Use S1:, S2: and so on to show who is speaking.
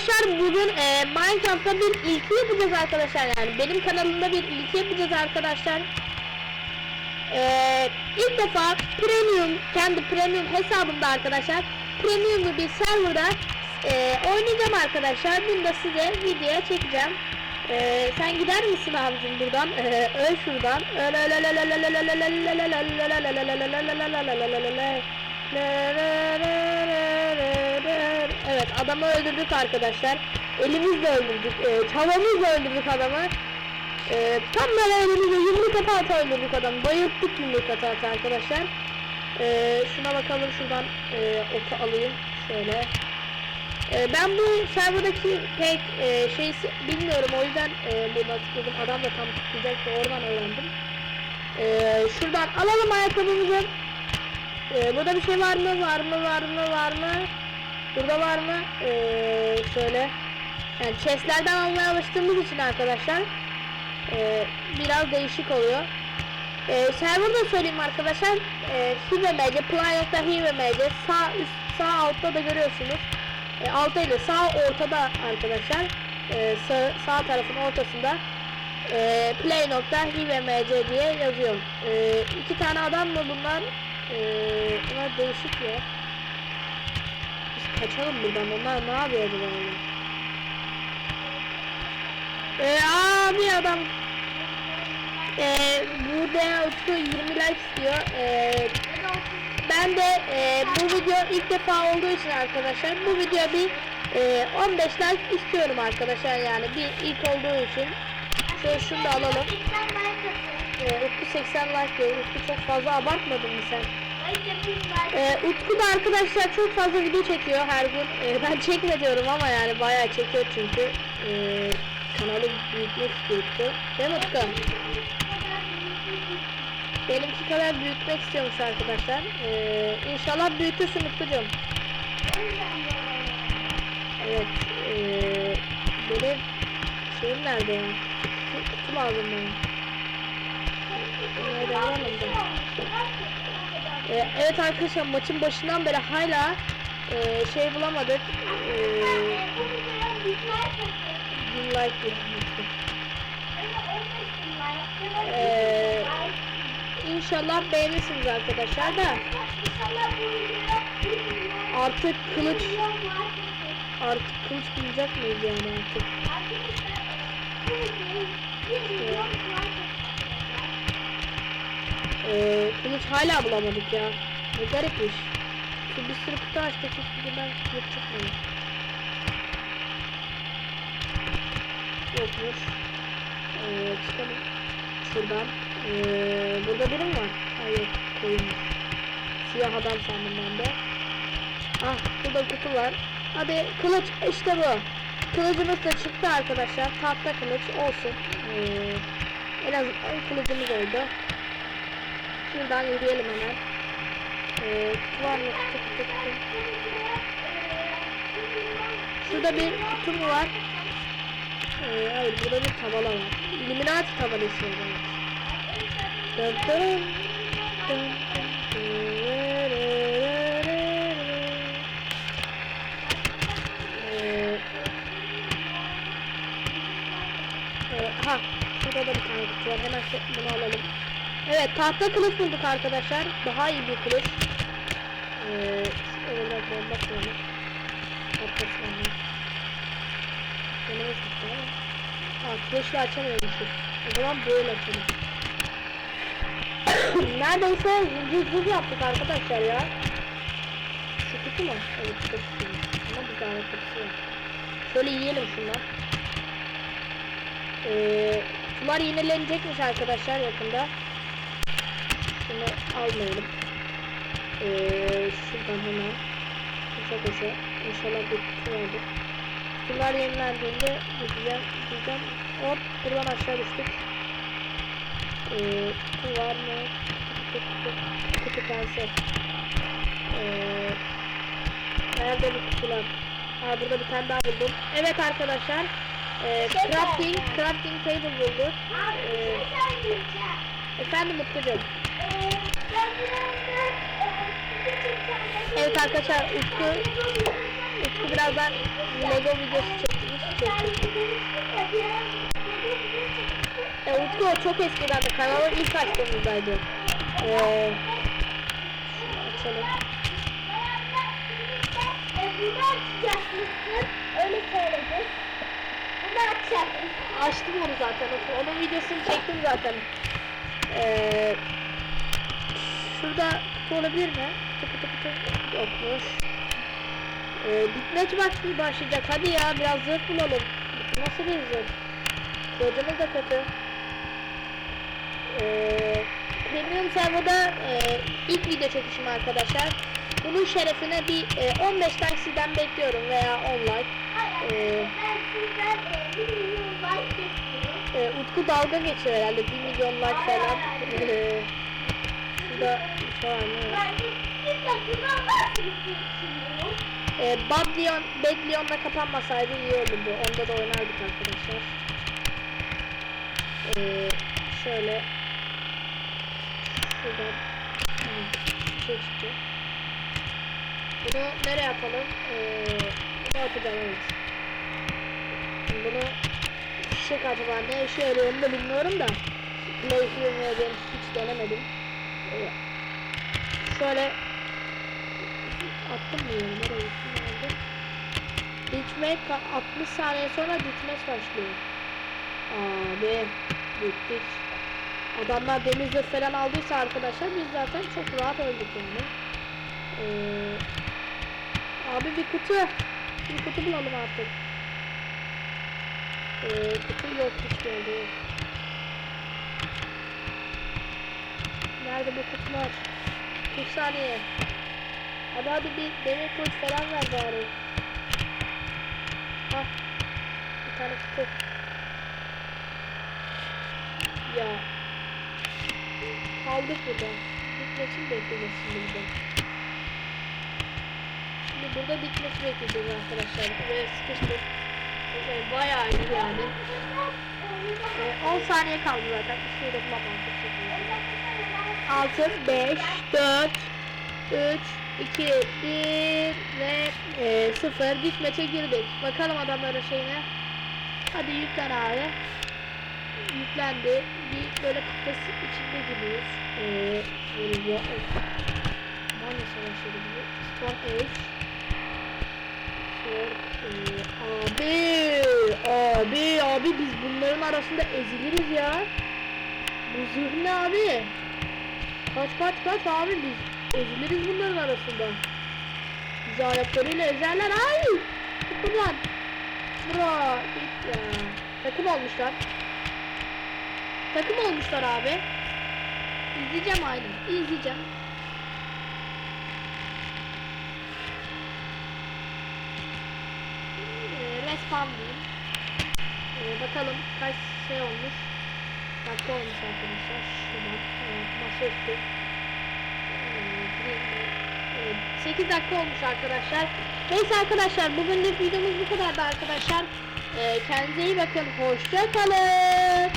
S1: arkadaşlar bugün e, Minecraft'ta bir ilki yapacağız arkadaşlar yani benim kanalımda bir ilki yapacağız arkadaşlar. E, ilk defa premium kendi premium hesabımda arkadaşlar premiumlu bir serverda e, oynayacağım arkadaşlar. Bunu da size videoya çekeceğim. E, sen gider misin abicim buradan? E, öl şuradan. Öl Evet adamı öldürdük arkadaşlar. Elimizle öldürdük. E, tavamızla öldürdük adamı. E, tam böyle elimizle yumruk ata öldürdük adamı. Bayılttık yumruk ata ata arkadaşlar. E, şuna bakalım şuradan e, oku alayım. Şöyle. E, ben bu serverdaki pek e, şeyi bilmiyorum o yüzden e, bunu tıkladım. Adam da tam tıklayacaktı oradan öğrendim. E, şuradan alalım ayakkabımızı. E, burada bir şey var mı? Var mı? Var mı? Var mı? Burada var mı? E, şöyle. Yani chestlerden almaya alıştığımız için arkadaşlar e, biraz değişik oluyor. E, serverda söyleyeyim arkadaşlar. E, HiveMC, Play.HiveMC sağ üst sağ altta da görüyorsunuz. E, altta ile sağ ortada arkadaşlar. E, sağ, sağ tarafın ortasında e, play.hivmc diye yazıyor. E, iki tane adam mı bunlar? E, bunlar değişik ya. Kaçalım buradan. Onlar ne yapıyor acaba? öyle? E, aa bir adam e, burada Utku 20 like istiyor. E, ben de e, bu video ilk defa olduğu için arkadaşlar bu video bir e, 15 like istiyorum arkadaşlar yani bir ilk olduğu için. Şöyle şunu da alalım. E, Utku 80 like diyor. Çok fazla abartmadın mı sen? E, Utku da arkadaşlar çok fazla video çekiyor her gün. E, ben çekme diyorum ama yani bayağı çekiyor çünkü. E, kanalı büyütmek istiyor Utku. Değil mi Utku? Benimki kadar büyütmek istiyormuş arkadaşlar. Ee, inşallah büyütürsün Utkucuğum. Evet. Ee, benim şeyim nerede ya? Kutu, kutu lazım bana. Nerede alalım da. Ee, evet arkadaşlar maçın başından beri hala e, şey bulamadık. Ee, bin like. Ee, İnşallah beğenirsiniz arkadaşlar da artık kılıç artık kılıç bulacak mıyız yani artık? Ee, kılıç hala bulamadık ya. Ne garipmiş. Şu bir sürü kutu açtık hiç buradan kılıç çıkmadı. Yokmuş. Ee, çıkalım. Şuradan. Ee, burada biri mi var? Hayır. Koyunmuş. Siyah adam sandım ben de. Ah burada kutu var. Hadi kılıç işte bu. Kılıcımız da çıktı arkadaşlar. Tahta kılıç olsun. Ee, en azından kılıcımız oldu. Şuradan yürüyelim hemen. Ee, kutu var mı? Kutu kutu kutu. Şurada bir kutu mu var? Ee, hayır burada bir tabela var. Illuminati tabelası var. Dın dın, dın Ha, şurada da bir tane kutu var. Hemen bunu alalım. Evet, tahta kılıç bulduk arkadaşlar. Daha iyi bir kılıç. Ee, şöyle bir bakıyorum. Arkasına. Yanımız gitti ama. Ha, kılıçla açamıyormuşuz. O zaman böyle açalım. Neredeyse zincir zırh yaptık arkadaşlar ya. Şu kutu mu? Evet da kutu. Ama bir tane kutusu var. Şöyle yiyelim şundan. Ee, kutular yenilenecekmiş arkadaşlar yakında. Şunu almayalım. Ee, şuradan hemen. Koşa koşa. İnşallah bir kutu vardır. Kutular yenilendiğinde gideceğim. Gideceğim. Hop buradan aşağı düştük. Ee, kutu var mı? Kutu kutu kutu pense. Ee, nerede bu kutular? Ha burada bir tane daha buldum. Evet arkadaşlar. E, crafting, crafting table bulduk. Ee, efendim Utkucuğum. Evet arkadaşlar Utku Utku birazdan Lego videosu çekmiş. E, Utku çok eskiden de kanalı ilk açtığımızdaydı. Ee, açalım. Açtım onu zaten. Onun videosunu çektim zaten. Ee, şurada kutu olabilir mi? Kutu kutu kutu. Yokmuş. Ee, bitmeç bak başlayacak. Hadi ya biraz zırh bulalım. Nasıl bir zırh? Kılıcımız da kötü. Ee, Premium serverda e, ilk video çekişim arkadaşlar. Bunun şerefine bir e, 15 tane sizden bekliyorum veya 10 like.
S2: Hayır,
S1: Ee,
S2: ben sizden e, bir milyon like bekliyorum.
S1: Ee, Utku dalga geçiyor herhalde 1 milyon like falan. Ee, şurada
S2: nasıl düşünüyorum?
S1: Ee, Bad Leon, Bad Leon'la kapanmasaydı iyi olurdu. Onda da oynardık arkadaşlar. Ee, şöyle şuradan şey çıktı. Bunu nereye atalım? Ee, bunu atacağım evet. Bunu fişek acaba ne işe yarıyor onu da bilmiyorum da. Ve ben hiç denemedim. Şöyle attım yani nereye gittim nerede? Ditmek 60 saniye sonra ditmek başlıyor. Abi bittik. Adamlar zırh falan aldıysa arkadaşlar biz zaten çok rahat öldük yani. Ee, abi bir kutu. Bir kutu bulalım artık. Ee, kutu yok hiçbir yerde yok. Nerede bu kutular? 40 saniye. Hadi hadi bir demir kılıç falan ver bari. Hah. Bir tane kutu. Ya. Kaldık burada. Bitmesini bekleyeceğiz şimdi burada. Şimdi burada bitmesi bekleyeceğiz arkadaşlar. Buraya sıkıştık. Ee, bayağı iyi yani. Ee, 10 saniye kaldı zaten. Şurada bulamam. 6, 5, 4, 3, 2, 1 ve e, 0 ditmeçe girdik. Bakalım adamların şeyine. Hadi yüklen abi. Yüklendi. Bir böyle kafes içinde gibiyiz. Ee, böyle bu. Manya savaşları gibi. Stone Age. Ee, abi, abi, abi biz bunların arasında eziliriz ya. Bu zırh ne abi? Kaç kaç kaç abi biz eziliriz bunların arasında. Bizi ayaklarıyla ezerler ay. Buradan. Bura git ya. Takım olmuşlar. Takım olmuşlar abi. İzleyeceğim aynen. İzleyeceğim. Diyeyim. Ee, bakalım kaç şey olmuş. Dakika olmuş arkadaşlar. Şuradan evet, masaüstü. Ee, 8 dakika olmuş arkadaşlar. Neyse arkadaşlar bugünlük videomuz bu kadardı arkadaşlar. Ee, kendinize iyi bakın. Hoşça kalın.